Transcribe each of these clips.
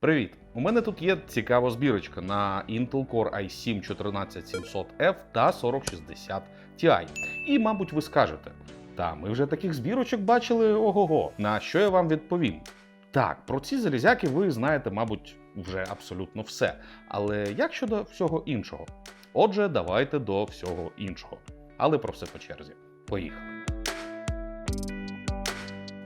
Привіт! У мене тут є цікава збірочка на Intel Core i7 14700F та 4060 Ti. І, мабуть, ви скажете: та ми вже таких збірочок бачили ого-го. На що я вам відповім? Так, про ці залізяки ви знаєте, мабуть, вже абсолютно все. Але як щодо всього іншого? Отже, давайте до всього іншого. Але про все по черзі. Поїхали.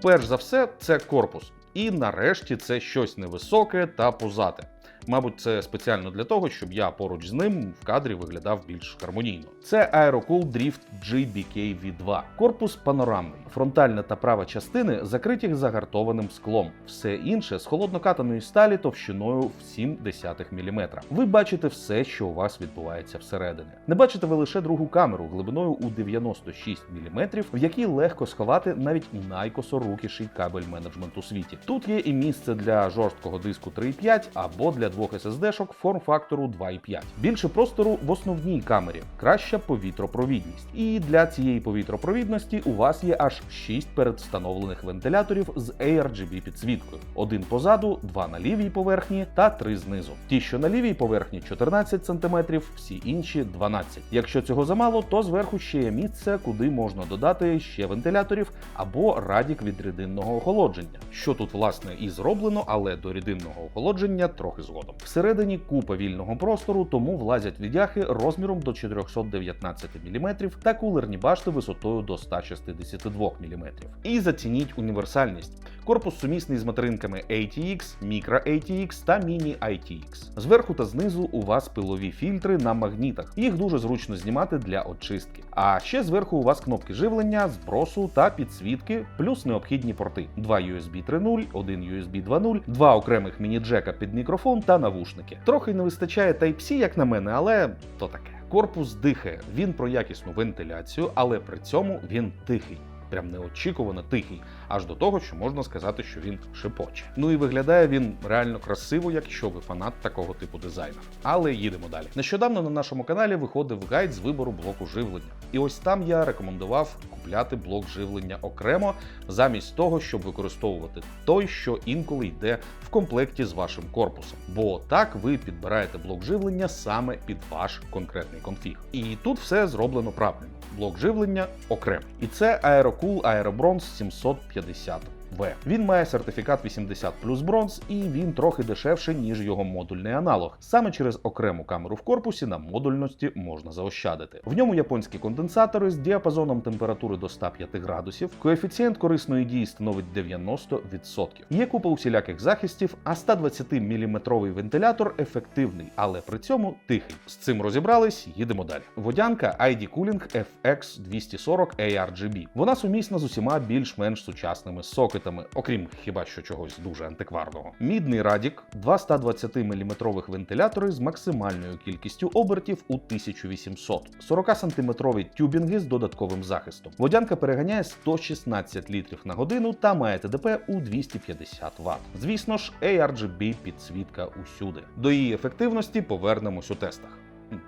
Перш за все, це корпус. І нарешті це щось невисоке та пузате. Мабуть, це спеціально для того, щоб я поруч з ним в кадрі виглядав більш гармонійно. Це Aerocool Drift GBK V2. Корпус панорамний. Фронтальна та права частини закриті загартованим склом. Все інше з холоднокатаної сталі товщиною в 0,7 мм. Ви бачите все, що у вас відбувається всередині. Не бачите ви лише другу камеру глибиною у 96 мм, в якій легко сховати навіть найкосорукіший кабель менеджмент у світі. Тут є і місце для жорсткого диску 3.5 або для двох SSD-шок форм-фактору 2.5. Більше простору в основній камері, краща повітропровідність. І для цієї повітропровідності у вас є аж 6 передвстановлених вентиляторів з ARGB підсвіткою: один позаду, два на лівій поверхні та три знизу. Ті, що на лівій поверхні 14 см, всі інші 12. Якщо цього замало, то зверху ще є місце, куди можна додати ще вентиляторів або радік від рідинного охолодження. Що тут власне і зроблено, але до рідинного охолодження трохи згодом. Всередині купа вільного простору, тому влазять відяхи розміром до 419 мм та кулерні башти висотою до 162 мм. І зацініть універсальність. Корпус сумісний з материнками ATX, Micro ATX та Mini ITX. Зверху та знизу у вас пилові фільтри на магнітах. Їх дуже зручно знімати для очистки. А ще зверху у вас кнопки живлення, збросу та підсвітки, плюс необхідні порти: два USB 3.0, один USB 2.0, два окремих міні-джека під мікрофон та навушники. Трохи не вистачає Type-C, як на мене, але то таке. Корпус дихає, він про якісну вентиляцію, але при цьому він тихий. Прям неочікувано тихий, аж до того, що можна сказати, що він шипоче. Ну і виглядає він реально красиво, якщо ви фанат такого типу дизайну. Але їдемо далі. Нещодавно на нашому каналі виходив гайд з вибору блоку живлення. І ось там я рекомендував купляти блок живлення окремо, замість того, щоб використовувати той, що інколи йде в комплекті з вашим корпусом. Бо так ви підбираєте блок живлення саме під ваш конкретний конфіг. І тут все зроблено правильно. Блок живлення окремо. І це Aerocool Aerobronze 750. В. Він має сертифікат 80 плюс бронз, і він трохи дешевше, ніж його модульний аналог. Саме через окрему камеру в корпусі на модульності можна заощадити. В ньому японські конденсатори з діапазоном температури до 105 градусів. Коефіцієнт корисної дії становить 90%. Є купа усіляких захистів, а 120-мм вентилятор ефективний, але при цьому тихий. З цим розібрались, їдемо далі. Водянка ID Cooling FX 240 ARGB. Вона сумісна з усіма більш-менш сучасними сокетами окрім хіба що чогось дуже антикварного. Мідний радік, два 120-мм вентилятори з максимальною кількістю обертів у 1800, 40-сантиметрові тюбінги з додатковим захистом. Водянка переганяє 116 літрів на годину та має ТДП у 250 Вт. Звісно ж, ARGB підсвітка усюди. До її ефективності повернемось у тестах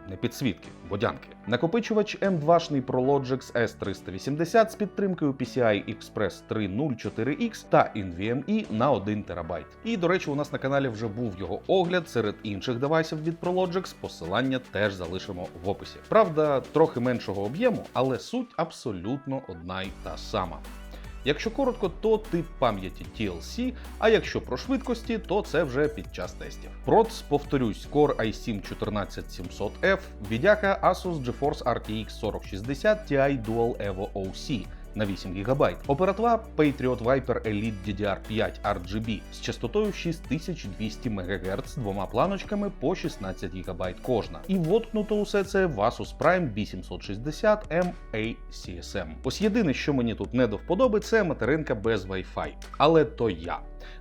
не підсвітки, водянки. Накопичувач M2-шний ProLogix S380 з підтримкою PCI Express 304X та NVMe на 1 ТБ. І, до речі, у нас на каналі вже був його огляд серед інших девайсів від ProLogix. Посилання теж залишимо в описі. Правда, трохи меншого об'єму, але суть абсолютно одна й та сама. Якщо коротко, то тип пам'яті TLC, а якщо про швидкості, то це вже під час тестів. Проц, повторюсь, Core i7 14700F, відяка Asus GeForce RTX 4060 Ti Dual Evo OC на 8 ГБ. Оператива Patriot Viper Elite DDR5 RGB з частотою 6200 МГц двома планочками по 16 ГБ кожна. І воткнуто усе це в Asus Prime B760 MA CSM. Ось єдине, що мені тут не до вподоби, це материнка без Wi-Fi. Але то я.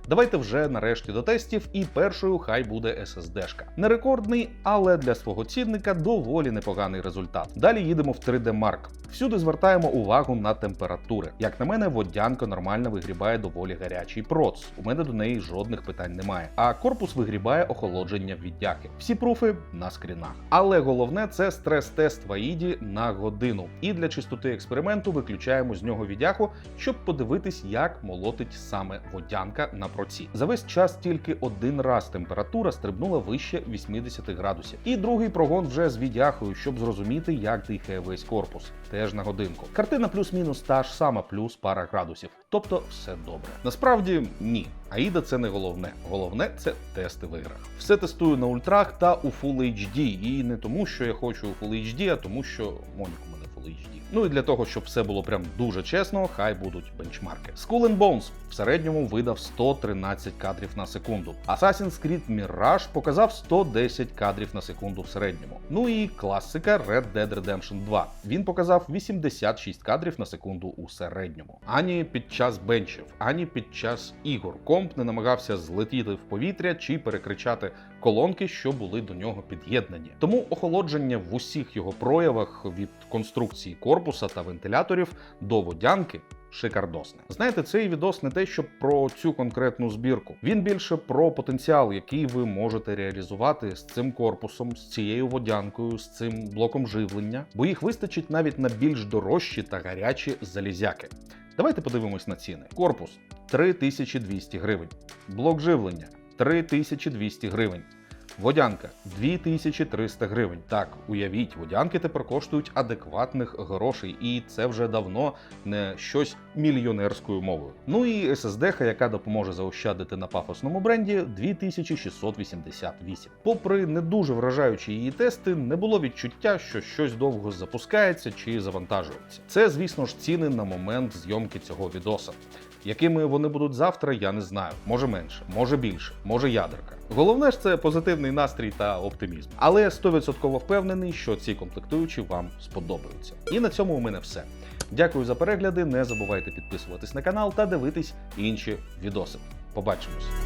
Давайте вже нарешті до тестів, і першою хай буде SSD-шка. Не рекордний, але для свого цінника доволі непоганий результат. Далі їдемо в 3D Mark. Всюди звертаємо увагу на температури. Як на мене, водянка нормально вигрібає доволі гарячий проц. У мене до неї жодних питань немає. А корпус вигрібає охолодження віддяки. Всі пруфи на скрінах. Але головне це стрес-тест Ваїді на годину. І для чистоти експерименту виключаємо з нього віддяку, щоб подивитись, як молотить саме водянка на проці. За весь час тільки один раз температура стрибнула вище 80 градусів. І другий прогон вже з відяхою, щоб зрозуміти, як дихає весь корпус. Теж на годинку. Картина плюс-мінус та ж сама, плюс пара градусів. Тобто все добре. Насправді ні. Аїда це не головне. Головне це тести в іграх. Все тестую на ультрах та у Full HD. І не тому, що я хочу у Full HD, а тому, що Монік у мене Full HD. Ну і для того, щоб все було прям дуже чесно, хай будуть бенчмарки. Skull and Bones в середньому видав 113 кадрів на секунду. Assassin's Creed Mirage показав 110 кадрів на секунду в середньому. Ну і класика Red Dead Redemption 2. Він показав 86 кадрів на секунду у середньому. Ані під час бенчів, ані під час ігор комп не намагався злетіти в повітря чи перекричати колонки, що були до нього під'єднані. Тому охолодження в усіх його проявах від конструкції корпуса та вентиляторів до водянки. Шикардосне. Знаєте, цей відос не те, що про цю конкретну збірку. Він більше про потенціал, який ви можете реалізувати з цим корпусом, з цією водянкою, з цим блоком живлення, бо їх вистачить навіть на більш дорожчі та гарячі залізяки. Давайте подивимось на ціни. Корпус 3200 гривень. Блок живлення 3200 гривень. Водянка 2300 гривень. Так, уявіть, водянки тепер коштують адекватних грошей, і це вже давно не щось мільйонерською мовою. Ну і SSD, яка допоможе заощадити на пафосному бренді 2688. Попри не дуже вражаючі її тести, не було відчуття, що щось довго запускається чи завантажується. Це, звісно ж, ціни на момент зйомки цього відоса. Якими вони будуть завтра, я не знаю. Може менше, може більше, може ядерка. Головне ж це позитивний настрій та оптимізм. Але я 100% впевнений, що ці комплектуючі вам сподобаються. І на цьому у мене все. Дякую за перегляди. Не забувайте підписуватись на канал та дивитись інші відоси. Побачимось!